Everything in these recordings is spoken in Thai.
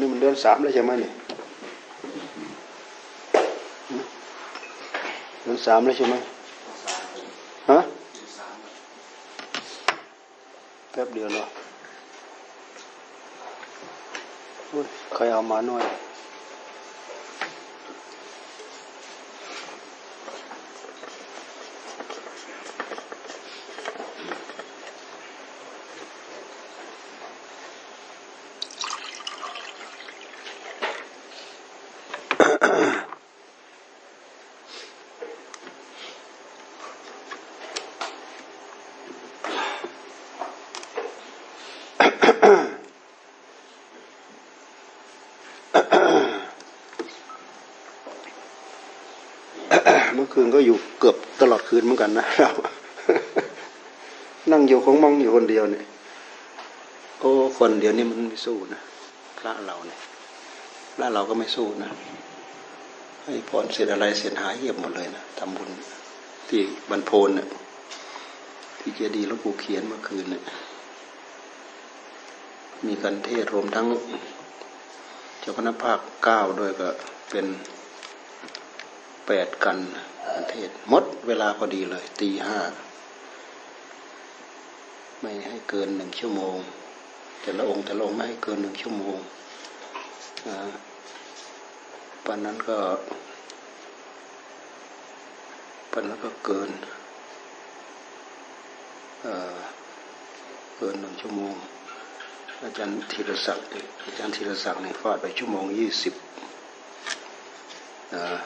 นี่มันเดือนสามแล้วใช่ไหมเนี่ยเดือนสามแล้วใช่ไหมฮะแป๊บเดียวเหรอใครเอามาหน่อย เมื่อคืน ก็อยู่เกือบตลอดคืนเหมือนกันนะเรานั่งอยู่ของมองอยู่คนเดียวเนี่ยโอ้คนเดียวนี่มันไม่สู้นะพระเราเนี่ยพระเราก็ไม่สู้นะให้พรเสร็จอะไรเสร็จหายเงียบหมดเลยนะทำบุญที่บรรพนเนี่ยที่เจดีย์หลวงปู่เขียนเมื่อคืนเนี่ยมีกันเทศรวมทั้งเจ้าคณะภาคเก้าด้วยก็เป็น แปดกันเทศมดเวลาพอดีเลยตีห้าไม่ให้เกินหนึ่งชั่วโมง แต่ละองค์แต่ละองค์ไม่ให้เกินหนึ่งชั่วโมงปันนั้นก็ปันนั้นก็เกินเเกินหนึ่งชั่วโมง อาจารย์ธีรศักดิ์อาจารย์ธีรศักดิ์เนี่ยฟาดไปชั่วโมงยี่สิบอ่า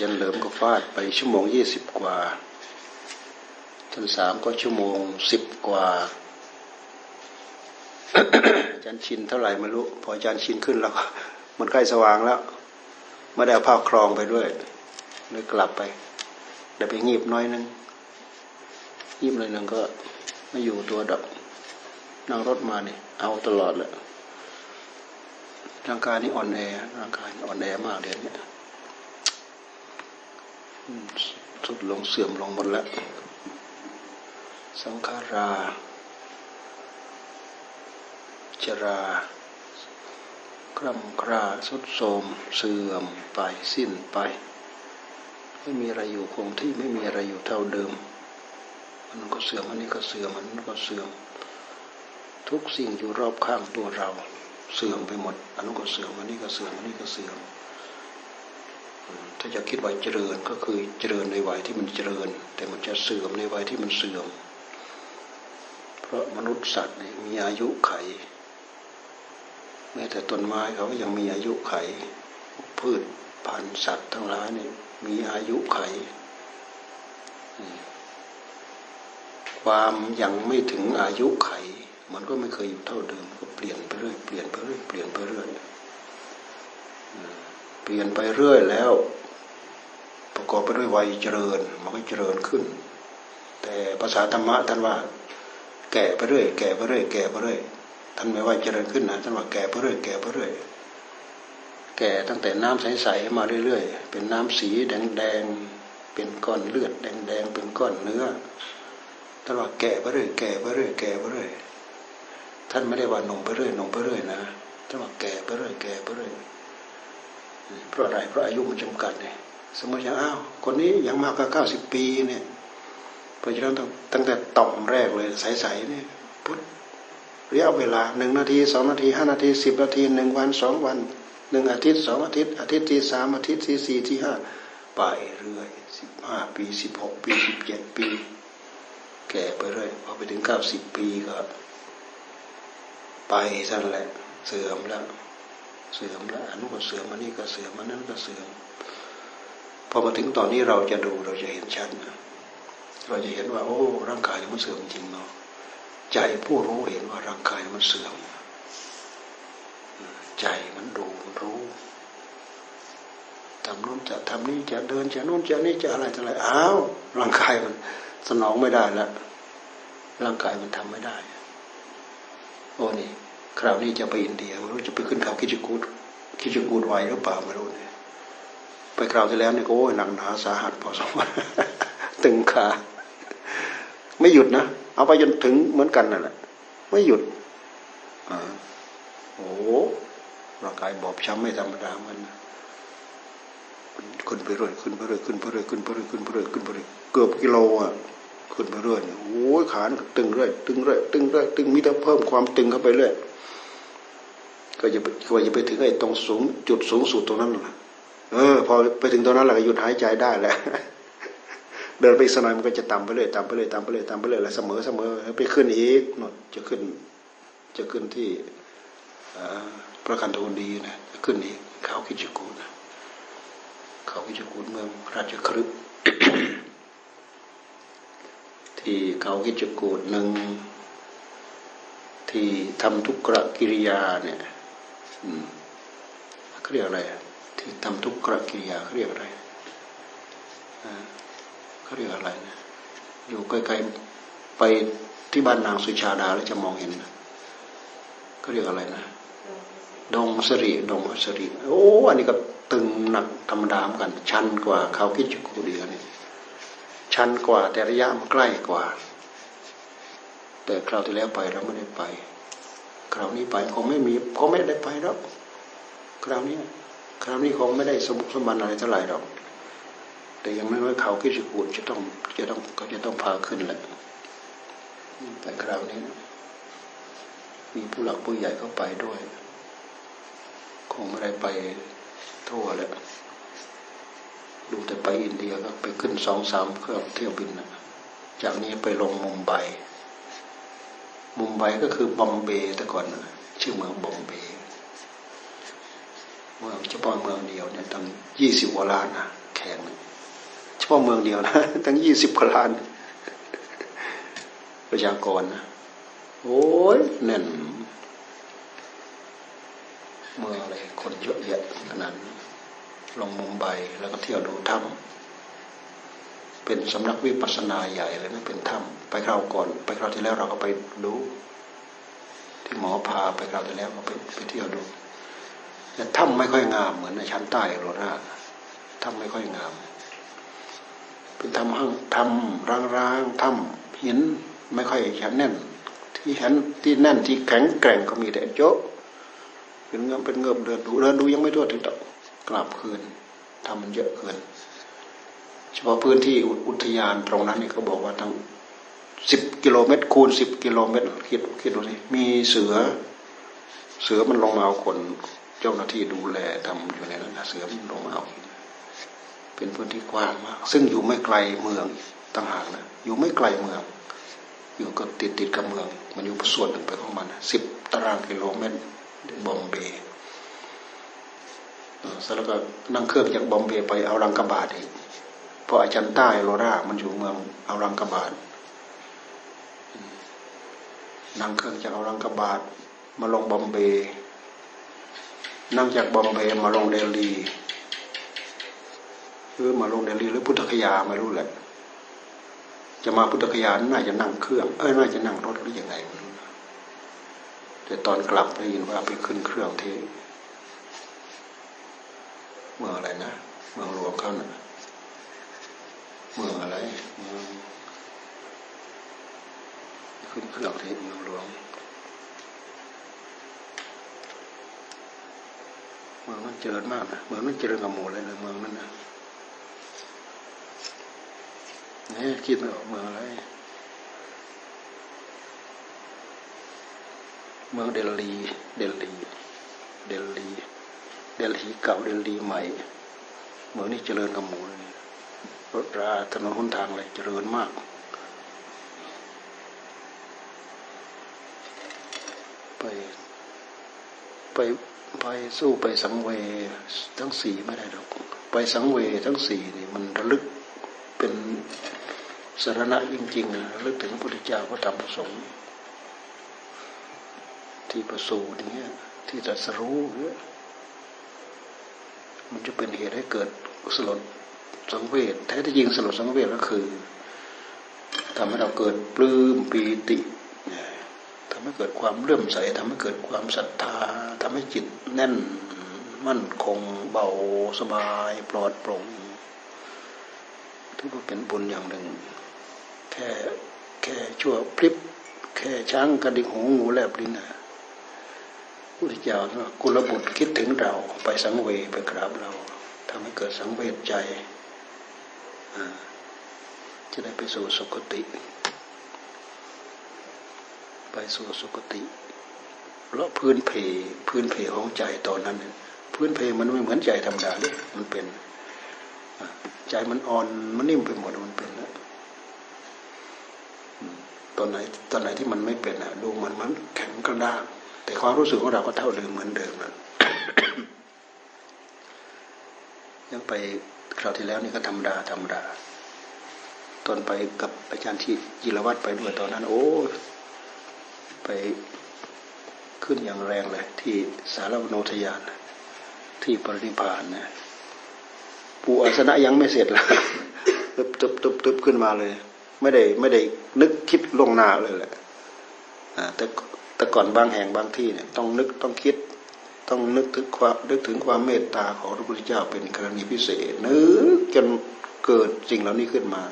จารย์เหลิมก็ฟาดไปชั่วโมงยี่สิบกว่าอาจารย์สามก็ชั่วโมงสิบกว่าอาจารย์ชินเท่าไหร่ไม่รู้ พออาจารย์ชินขึ้นแล้วมันใกล้สว่างแล้วไม่ได้เอาผ้าครองไปด้วยเลยกลับไปเดี๋ยวไปงีบน้อยนึงงีบหน่อยนึงก็ไม่อยู่ตัวดอกนั่งรถมาเนี่ยเอาตลอดเลยร่างกายนี่อ่อนแอร่างกายอ่อนแอมากเดี๋ยวนี้ สุดลงเสื่อมลงหมดแล้ว สังขาราจรากรำคราสุดโทมเสื่อมไปสิ้นไป ไม่มีอะไรอยู่คงที่ไม่มีอะไรอยู่เท่าเดิมมันก็เสื่อมอันนี้ก็เสื่อมอันนั้นก็เสื่อม ทุกสิ่งอยู่รอบข้างตัวเรา เสื่อมไปหมดอันนั้นก็เสื่อมอันนี้ก็เสื่อมอันนี้ก็เสื่อมอืม ถ้าจะคิดว่าเจริญก็คือเจริญในวัยที่มันเจริญ แต่มันจะเสื่อมในวัยที่มันเสื่อม เพราะมนุษย์สัตว์นี่มีอายุไข แม้แต่ต้นไม้เขาก็ยังมีอายุไข พืชพันธุ์สัตว์ทั้งหลายนี่มีอายุไข ความยังไม่ถึงอายุไข มันก็ไม่เคยอยู่เท่าเดิมก็เปลี่ยนไปเรื่อยเปลี่ยนไปเรื่อยเปลี่ยนไปเรื่อย เปลี่ยนไปเรื่อยแล้ว ประกอบไปด้วยวัยเจริญมันก็เจริญขึ้น แต่ภาษาธรรมะท่านว่า แก่ไปเรื่อยแก่ไปเรื่อยแก่ไปเรื่อยท่านไม่ว่าเจริญขึ้นนะท่านว่าแก่ไปเรื่อยแก่ไปเรื่อยแก่ตั้งแต่น้ำใสๆมาเรื่อยๆ เป็นน้ำสีแดงๆ เป็นก้อนเลือดแดงๆ เป็นก้อนเนื้อท่านว่าแก่ไปเรื่อยแก่ไปเรื่อยแก่ไปเรื่อยท่านไม่ได้ว่าหนุ่มไปเรื่อยหนุ่มไปเรื่อยนะท่านว่าแก่ไปเรื่อยแก่ไปเรื่อย เพราะอะไรเพราะอายุมันจำกัดเนี่ยสมมติอย่างอ้าวคนนี้ยังมากกว่าเก้าสิบปีเนี่ยเพราะฉะนั้นต้องตั้งแต่ต่อมแรกเลยใสๆเนี่ยพุทธระยะเวลาหนึ่งนาทีสองนาทีห้านาทีสิบนาทีหนึ่งวันสองวันหนึ่งอาทิตย์สองอาทิตย์ อาทิตย์ที่สามอาทิตย์ที่สี่ที่ห้าไปเรื่อยสิบห้าปีสิบหกปีสิบเจ็ดปี แก่ไปเรื่อยพอไปถึงเก้าสิบปีก็ ไปสั่นแหละเสื่อมแล้ว เสื่อมแล้วอันนู้นก็เสื่อมอันนี้ก็เสื่อมอันนั้นก็เสื่อมพอมาถึงตอนนี้เราจะดูเราจะเห็นชัดนะเราจะเห็นว่า โอ้ ร่างกายมันเสื่อมจริงเนาะใจผู้รู้เห็นว่าร่างกายมันเสื่อมใจมันดูมันรู้ทำโน้นจะทำนี้จะเดินจะโน้นจะนี่จะอะไรจะอะไรอ้าวร่างกายมันสนองไม่ได้แล้วร่างกายมันทำไม่ได้ โอ้นี่ คราวนี้จะไปอินเดียไม่รู้จะไปขึ้นเขาคิจกูดคิจกูดไวหรือเปล่าไม่รู้เนี่ยไปคราวที่แล้วเนี่ยโอ้ยหนักหนาสาหัสพอสมควรตึงขาไม่หยุดนะเอาไปจนถึงเหมือนกันนั่นแหละไม่หยุดอโอ้ร่างกายบอบช้ำไม่ธรรมดามันขึ้นไปเรื่อยขึ้นไปเรื่อยขึ้นไปเรื่อยขึ้นไปเรื่อยขึ้นไปเรื่อยขึ้นไปเรื่อยเกือบกิโลอะขึ้นไปเรื่อยโอ้ยขาตึงเรื่อยตึงเรื่อยตึงเรื่อยตึงมีแต่เพิ่มความตึงเข้าไปเรื่อย ก็จะก็จะไปถึงไอ้ตรงสูงจุดสูงสุดตรงนั้นแหละเออ พอไปถึงตรงนั้นแหละก็หยุดหายใจได้แหละเดินไปอีกสักหน่อยมันก็จะต่ำไปเรื่อยต่ำไปเรื่อยต่ำไปเรื่อยต่ำไปเรื่อยแล้วเสมอเสมอไปขึ้นอีกนจะขึ้น จะขึ้นที่พระคันธดีนะจะขึ้นอีกเขาคิจกูนะเขาคิจกูเมืองราชครึกที่เขาคิจกูหนึ่งที่ทำทุกกรกิริยาเนี่ย เขาเรียกอะไรที่ทำทุกกรกิริยาเขาเรียกอะไรเขาเรียกอะไรนะ อยู่ใกลๆไปที่บ้านนางสุชาดาแล้วจะมองเห็นนะเขาเรียกอะไรนะ ดงสรีดงสรีโอ้อันนี้ก็ตึงหนักธรรมดาเหมือนกัน ชันกว่าเขาพิดจิกูเดีอันนี้ชันกว่าแต่ระยะมันใกล้กว่า แต่คราวที่แล้วไปเราไม่ได้ไป คราวนี้ไปคงไม่มีคงไม่ได้ไปแล้วคราวนี้คราวนี้คงไม่ได้สมบุกสมบันอะไรเท่าไหร่หรอก แต่ยังไม่ว่าเขาพิดจิกูจะต้องจะต้องก็จะต้องพาขึ้นแหละแต่คราวนี้มีผู้หลักผู้ใหญ่เข้าไปด้วย คงไม่ได้ไปทั่วแล้วดูแต่ไปอินเดียก็ไปขึ้นสองสามเครื่องเที่ยวบินนะจากนี้ไปลงมุมไบ มุมไบก็คือบอมเบย์แต่ก่อนชื่อเมืองบอมเบย์เมืองเฉพาะเมืองเดียวเนี่ยตั้งยี่สิบกว่าล้านนะแข่งเฉพาะเมืองเดียวนะตั้งยี่สิบกว่าล้าน ประชากรนะโอ้ยแน่นเมืองอะไรคนเยอะแยะขนาดลงมุมไบแล้วก็เที่ยวดูถ้ำ เป็นสำนักวิปัสสนาใหญ่เลยนะเป็นถ้ำไปคราวก่อน ไปคราวที่แล้วเราก็ไปดู ที่หมอพาไปคราวที่แล้วก็ไปไปเที่ยวดูแต่ถ้ำไม่ค่อยงามเหมือนในชั้นใต้โรนาถ้ำไม่ค่อยงาม เป็นถ้ำห้างถ้ำร้างๆถ้ำหินไม่ค่อยแข็งแน่น ที่แข็งที่แน่นที่แข็งแกร่งก็มีแต่โจ๊ะเป็นเงือบเป็นเงือบเดินดูเดินดูยังไม่ทั่วถึงตกลับคืนทำมันเยอะเกิน เฉพาะพื้นที่อุทยานตรงนั้นนี่เขาบอกว่าทั้งสิบกิโลเมตร คูณสิบกิโลเมตรคิดคิดดูสิมีเสือ เสือมันลงมาเอาคนเจ้าหน้าที่ดูแลทำอยู่ในนั้นนะเสือมันลงมาเอาเป็นพื้นที่กว้างมาก ซึ่งอยู่ไม่ไกลเมืองต่างหากนะอยู่ไม่ไกลเมือง อยู่ก็ติดติดกับเมือง มันอยู่ส่วนหนึ่งไปของมันสิบตารางกิโลเมตรบอมเบย์แล้วก็นั่งเครื่องจากบอมเบย์ไปเอารังกบาดอีก พราะอาจารย์ใต้โรรามันอยู่เมืองเอารังกบาดนั่งเครื่องจากเอารังกบาดมาลงบอมเบย์นั่งจากบอมเบย์มาลงเดลีหรือมาลงเดลีหรือพุทธคยาไม่รู้แหละ จะมาพุทธคยาน่าจะนั่งเครื่อง เอ้ยน่าจะนั่งรถหรือยังไงไม่รู้แต่ตอนกลับได้ยินว่าไปขึ้นเครื่องที่เมืองอะไรนะ เมืองหลวงเขานะ่ะ เมืองอะไรเมืองขึ้นเครื่องที่เมืองหลวงเมืองนั้นเจริญมากนะเมืองนั้นเจริญกับหมู่เลยนะเมืองนั้นนะนี่คิดไม่ออกเมืองอะไร เมืองเดลี เดลี เดลี เดลีเก่าเดลีใหม่ เมืองนี้เจริญกับหมูเลย รถราถนนหนทางอะไรเจริญมากไปไปไปสู้ไปสังเวทั้งสี่ไม่ได้หรอกไปสังเวทั้งสี่นี่มันระลึกเป็นสารณะจริงๆระลึกถึงพระพุทธเจ้าพระธรรมพระสงฆ์ที่ประสูติเนี้ยที่ตรัสรู้เนี่ยมันจะเป็นเหตุให้เกิดสลด สังเวชแท้ที่จริงสลดสังเวชก็คือทำให้เราเกิดปลื้มปีติทำให้เกิดความเลื่อมใสทำให้เกิดความศรัทธาทำให้จิตแน่นมั่นคงเบาสบายปลอดโปร่งถือว่าเป็นบุญอย่างหนึ่ง แค่แค่ชั่วพริบแค่ช้างกระดิกหูงูแลบลิ้นนะพุทธเจ้าว่ากุลบุตรคิดถึงเราไปสังเวยไปกราบเราทำให้เกิดสังเวชใจ จะได้ไปสู่สุคติ ไปสู่สุคติเพราะพื้นเพพื้นเพของใจตอนนั้น พื้นเพมันไม่เหมือนใจธรรมดาเลยมันเป็น ใจมันอ่อนมันนิ่มไปหมดมันเป็นแล้วตอนไหนตอนไหนที่มันไม่เป็นอะ ดูมันมันแข็งกระด้างแต่ความรู้สึกของเราก็เท่าเดิมเหมือนเดิมนะยังไป คราวที่แล้วนี่ก็ธรรมดาธรรมดา ตอนไปกับอาจารย์ที่จิรวัตรไปด้วยตอนนั้น โอ้ไปขึ้นอย่างแรงเลย ที่สารวโนทยาน ที่ปรินิพานนะปูอาสนะยังไม่เสร็จละตึบตึบตึบตึบขึ้นมาเลย ไม่ได้ไม่ได้นึกคิดล่วงหน้าเลยแหละแต่แต่ก่อนบางแห่งบางที่เนี่ยต้องนึกต้องคิด ต้องนึกถึงความนึกถึงความเมตตาของพระพุทธเจ้าเป็นกรณีพิเศษนึกจนเกิดสิ่งเหล่านี้ขึ้นมา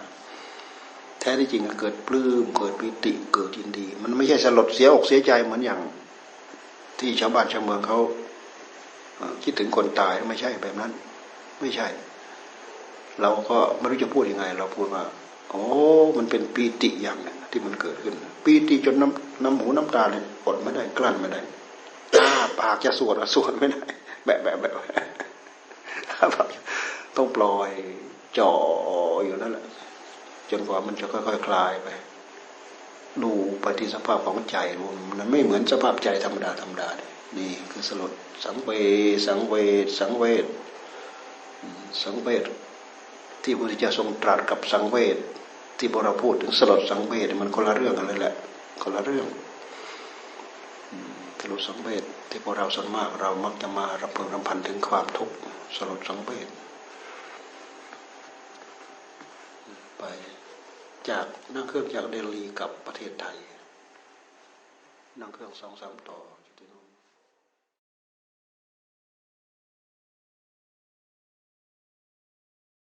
แท้ที่จริงก็เกิดปลื้มเกิดปิติเกิดยินดี มันไม่ใช่สลดเสียอกเสียใจเหมือนอย่าง ที่ชาวบ้านชาวเมืองเขาคิดถึงคนตายไม่ใช่แบบนั้น ไม่ใช่ เราก็ไม่รู้จะพูดยังไง เราพูดว่าโอ้มันเป็นปีติอย่างหนึ่งที่มันเกิดขึ้นปีติจนน้ำน้ำหูน้ำตาเลยอดไม่ได้กลั้นไม่ได้ อ้าปากจะสวดสวดไม่ได้ แบบแบบแบบต้องปล่อยจ่ออยู่นั่นแหละจนกว่ามันจะค่อยๆคลายไปดูปฏิสภาพของใจมันไม่เหมือนสภาพใจธรรมดาธรรมดาเลยนี่คือสลดสังเวสังเวสังเวชอืมสังเวชที่พระพุทธเจ้าทรงตรัสกับสังเวชที่พวกเราพูดถึงสลดสังเวชมันคนละเรื่องกันเลยแหละคนละเรื่อง ลดสังเวชที่พวกเราส่วนมากเรามักจะมารับเพิงรำพันถึงความทุกข์สลดสังเวชไปจากนั่งเครื่องจากเดลีกับประเทศไทย นั่งเครื่องสองสามต่อ